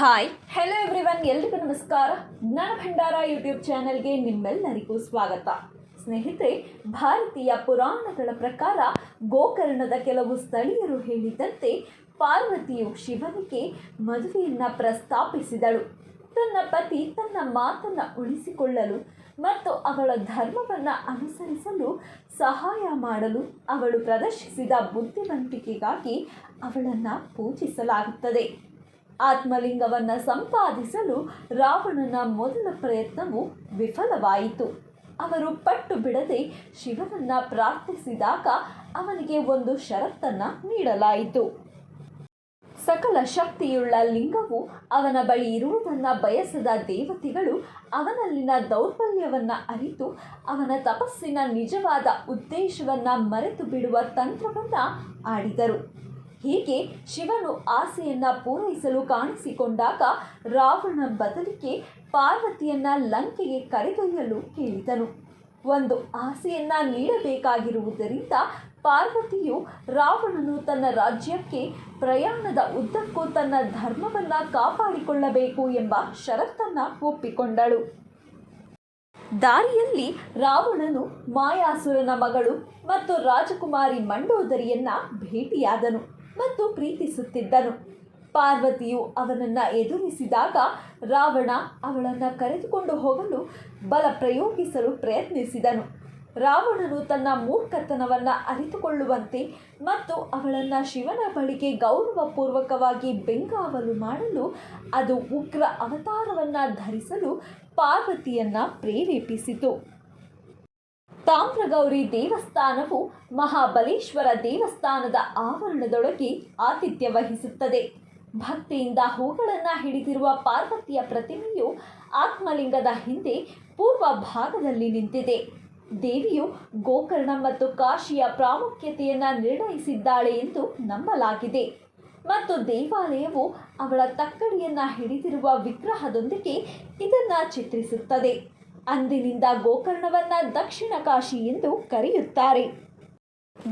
Hi hello everyone ಎಲ್ರಿಗೂ ನಮಸ್ಕಾರ. ಜ್ಞಾನ ಭಂಡಾರ ಯೂಟ್ಯೂಬ್ ಚಾನೆಲ್ಗೆ ನಿಮ್ಮೆಲ್ಲರಿಗೂ ಸ್ವಾಗತ. ಸ್ನೇಹಿತರೆ, ಭಾರತೀಯ ಪುರಾಣಗಳ ಪ್ರಕಾರ ಗೋಕರ್ಣದ ಕೆಲವು ಸ್ಥಳೀಯರು ಹೇಳಿದಂತೆ ಪಾರ್ವತಿಯು ಶಿವನಿಗೆ ಮದುವೆಯನ್ನು ಪ್ರಸ್ತಾಪಿಸಿದಳು. ತನ್ನ ಪತಿ ತನ್ನ ಮಾತನ್ನು ಉಳಿಸಿಕೊಳ್ಳಲು ಮತ್ತು ಅವಳ ಧರ್ಮವನ್ನು ಅನುಸರಿಸಲು ಸಹಾಯ ಮಾಡಲು ಅವಳು ಪ್ರದರ್ಶಿಸಿದ ಬುದ್ಧಿವಂತಿಕೆಗಾಗಿ ಅವಳನ್ನು ಪೂಜಿಸಲಾಗುತ್ತದೆ. ಆತ್ಮಲಿಂಗವನ್ನು ಸಂಪಾದಿಸಲು ರಾವಣನ ಮೊದಲ ಪ್ರಯತ್ನವು ವಿಫಲವಾಯಿತು. ಅವರು ಪಟ್ಟು ಬಿಡದೆ ಶಿವನನ್ನು ಪ್ರಾರ್ಥಿಸಿದಾಗ ಅವನಿಗೆ ಒಂದು ಷರತ್ತನ್ನು ನೀಡಲಾಯಿತು. ಸಕಲ ಶಕ್ತಿಯುಳ್ಳ ಲಿಂಗವು ಅವನ ಬಳಿ ಇರುವುದನ್ನು ಬಯಸದ ದೇವತೆಗಳು ಅವನಲ್ಲಿನ ದೌರ್ಬಲ್ಯವನ್ನು ಅರಿತು ಅವನ ತಪಸ್ಸಿನ ನಿಜವಾದ ಉದ್ದೇಶವನ್ನು ಮರೆತು ಬಿಡುವ ತಂತ್ರವನ್ನು ಆಡಿದರು. ಹೀಗೆ ಶಿವನು ಆಸೆಯನ್ನು ಪೂರೈಸಲು ಕಾಣಿಸಿಕೊಂಡಾಗ ರಾವಣ ಬದಲಿಗೆ ಪಾರ್ವತಿಯನ್ನ ಲಂಕೆಗೆ ಕರೆದೊಯ್ಯಲು ಕೇಳಿದನು. ಒಂದು ಆಸೆಯನ್ನ ನೀಡಬೇಕಾಗಿರುವುದರಿಂದ ಪಾರ್ವತಿಯು ರಾವಣನು ತನ್ನ ರಾಜ್ಯಕ್ಕೆ ಪ್ರಯಾಣದ ಉದ್ದಕ್ಕೂ ತನ್ನ ಧರ್ಮವನ್ನು ಕಾಪಾಡಿಕೊಳ್ಳಬೇಕು ಎಂಬ ಷರತ್ತನ್ನು ಒಪ್ಪಿಕೊಂಡಳು. ದಾರಿಯಲ್ಲಿ ರಾವಣನು ಮಾಯಾಸುರನ ಮಗಳು ಮತ್ತು ರಾಜಕುಮಾರಿ ಮಂಡೋದರಿಯನ್ನ ಭೇಟಿಯಾದನು. ಮತ್ತು ಪ್ರೀತಿಸುತ್ತಿದ್ದನು. ಪಾರ್ವತಿಯು ಅವನನ್ನು ಎದುರಿಸಿದಾಗ ರಾವಣ ಅವಳನ್ನು ಕರೆದುಕೊಂಡು ಹೋಗಲು ಬಲ ಪ್ರಯೋಗಿಸಲು ಪ್ರಯತ್ನಿಸಿದನು. ರಾವಣನು ತನ್ನ ಮೂರ್ಖತನವನ್ನು ಅರಿತುಕೊಳ್ಳುವಂತೆ ಮತ್ತು ಅವಳನ್ನು ಶಿವನ ಬಳಿಗೆ ಗೌರವಪೂರ್ವಕವಾಗಿ ಬೆಂಗಾವಲು ಮಾಡಲು ಅದು ಉಗ್ರ ಅವತಾರವನ್ನು ಧರಿಸಲು ಪಾರ್ವತಿಯನ್ನು ಪ್ರೇರೇಪಿಸಿತು. ತಾಮ್ರಗೌರಿ ದೇವಸ್ಥಾನವು ಮಹಾಬಲೇಶ್ವರ ದೇವಸ್ಥಾನದ ಆವರಣದೊಳಗೆ ಆತಿಥ್ಯ ವಹಿಸುತ್ತದೆ. ಭಕ್ತಿಯಿಂದ ಹೂಗಳನ್ನು ಹಿಡಿದಿರುವ ಪಾರ್ವತಿಯ ಪ್ರತಿಮೆಯು ಆತ್ಮಲಿಂಗದ ಹಿಂದೆ ಪೂರ್ವ ಭಾಗದಲ್ಲಿ ನಿಂತಿದೆ. ದೇವಿಯು ಗೋಕರ್ಣ ಮತ್ತು ಕಾಶಿಯ ಪ್ರಾಮುಖ್ಯತೆಯನ್ನು ನಿರ್ಣಯಿಸಿದ್ದಾಳೆ ಎಂದು ನಂಬಲಾಗಿದೆ. ಮತ್ತು ದೇವಾಲಯವು ಅವಳ ತಕ್ಕಡಿಯನ್ನು ಹಿಡಿದಿರುವ ವಿಗ್ರಹದೊಂದಿಗೆ ಇದನ್ನು ಚಿತ್ರಿಸುತ್ತದೆ. ಅಂದಿನಿಂದ ಗೋಕರ್ಣವನ್ನ ದಕ್ಷಿಣ ಕಾಶಿ ಎಂದು ಕರೆಯುತ್ತಾರೆ.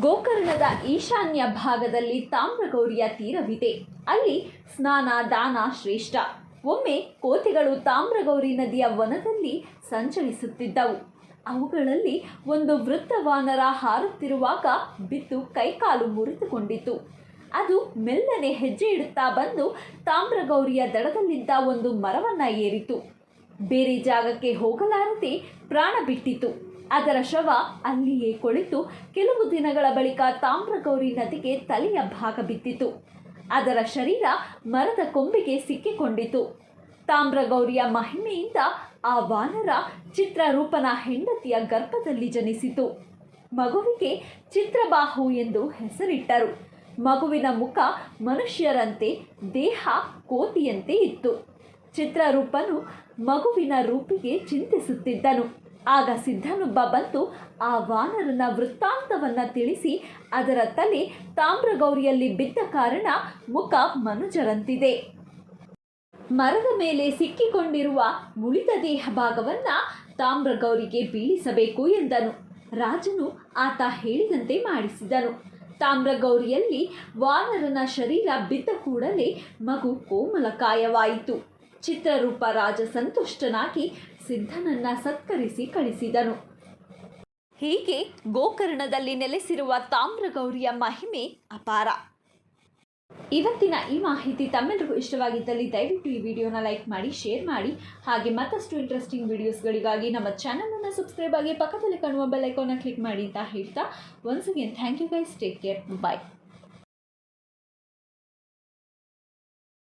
ಗೋಕರ್ಣದ ಈಶಾನ್ಯ ಭಾಗದಲ್ಲಿ ತಾಮ್ರಗೌರಿಯ ತೀರವಿದೆ. ಅಲ್ಲಿ ಸ್ನಾನ, ದಾನ ಶ್ರೇಷ್ಠ. ಒಮ್ಮೆ ಕೋತಿಗಳು ತಾಮ್ರಗೌರಿ ನದಿಯ ವನದಲ್ಲಿ ಸಂಚರಿಸುತ್ತಿದ್ದವು. ಅವುಗಳಲ್ಲಿ ಒಂದು ವೃತ್ತವಾನರ ವಾನರ ಹಾರುತ್ತಿರುವಾಗ ಬಿದ್ದು ಕೈಕಾಲು ಮುರಿದುಕೊಂಡಿತು ಅದು ಮೆಲ್ಲನೆ ಹೆಜ್ಜೆ ಇಡುತ್ತಾ ಬಂದು ತಾಮ್ರಗೌರಿಯ ದಡದಲ್ಲಿದ್ದ ಒಂದು ಮರವನ್ನು ಏರಿತು. ಬೇರೆ ಜಾಗಕ್ಕೆ ಹೋಗಲಾರದೆ ಪ್ರಾಣ ಬಿಟ್ಟಿತು ಅದರ ಶವ ಅಲ್ಲಿಯೇ ಕೊಳಿತು ಕೆಲವು ದಿನಗಳ ಬಳಿಕ ತಾಮ್ರಗೌರಿ ನದಿಗೆ ತಲೆಯ ಭಾಗ ಬಿದ್ದಿತು. ಅದರ ಶರೀರ ಮರದ ಕೊಂಬೆಗೆ ಸಿಕ್ಕಿಕೊಂಡಿತು. ತಾಮ್ರಗೌರಿಯ ಮಹಿಮೆಯಿಂದ ಆ ವಾನರ ಚಿತ್ರರೂಪನ ಹೆಂಡತಿಯ ಗರ್ಭದಲ್ಲಿ ಜನಿಸಿತು. ಮಗುವಿಗೆ ಚಿತ್ರಬಾಹು ಎಂದು ಹೆಸರಿಟ್ಟರು. ಮಗುವಿನ ಮುಖ ಮನುಷ್ಯರಂತೆ, ದೇಹ ಕೋತಿಯಂತೆ ಇತ್ತು. ಚಿತ್ರರೂಪನು ಮಗುವಿನ ರೂಪಿಗೆ ಚಿಂತಿಸುತ್ತಿದ್ದನು. ಆಗ ಸಿದ್ಧನೊಬ್ಬ ಬಂತು ಆ ವಾನರನ ವೃತ್ತಾಂತವನ್ನು ತಿಳಿಸಿ ಅದರ ತಲೆ ತಾಮ್ರಗೌರಿಯಲ್ಲಿ ಬಿದ್ದ ಕಾರಣ ಮುಖ ಮನುಜರಂತಿದೆ. ಮರದ ಮೇಲೆ ಸಿಕ್ಕಿಕೊಂಡಿರುವ ಉಳಿದ ದೇಹ ಭಾಗವನ್ನು ತಾಮ್ರಗೌರಿಗೆ ಬೀಳಿಸಬೇಕು ಎಂದನು. ರಾಜನು ಆತ ಹೇಳಿದಂತೆ ಮಾಡಿಸಿದನು. ತಾಮ್ರಗೌರಿಯಲ್ಲಿ ವಾನರನ ಶರೀರ ಬಿದ್ದ ಕೂಡಲೇ ಮಗು ಕೋಮಲಕಾಯವಾಯಿತು. ಚಿತ್ರರೂಪ ರಾಜ ಸಂತುಷ್ಟನಾಗಿ ಸಿದ್ಧನನ್ನ ಸತ್ಕರಿಸಿ ಕಳಿಸಿದನು. ಹೀಗೆ ಗೋಕರ್ಣದಲ್ಲಿ ನೆಲೆಸಿರುವ ತಾಮ್ರಗೌರಿಯ ಮಹಿಮೆ ಅಪಾರ. ಇವತ್ತಿನ ಈ ಮಾಹಿತಿ ತಮ್ಮೆಲ್ಲರಿಗೂ ಇಷ್ಟವಾಗಿದ್ದಲ್ಲಿ ದಯವಿಟ್ಟು ಈ ವಿಡಿಯೋನ ಲೈಕ್ ಮಾಡಿ, ಶೇರ್ ಮಾಡಿ, ಹಾಗೆ ಮತ್ತಷ್ಟು ಇಂಟ್ರೆಸ್ಟಿಂಗ್ ವಿಡಿಯೋಸ್ಗಳಿಗಾಗಿ ನಮ್ಮ ಚಾನಲನ್ನು ಸಬ್ಸ್ಕ್ರೈಬ್ ಆಗಿ ಪಕ್ಕದಲ್ಲಿ ಕಾಣುವ ಬೆಲ್ ಐಕಾನ್ನ ಕ್ಲಿಕ್ ಮಾಡಿ ಅಂತ ಹೇಳ್ತಾ once again thank you guys take care bye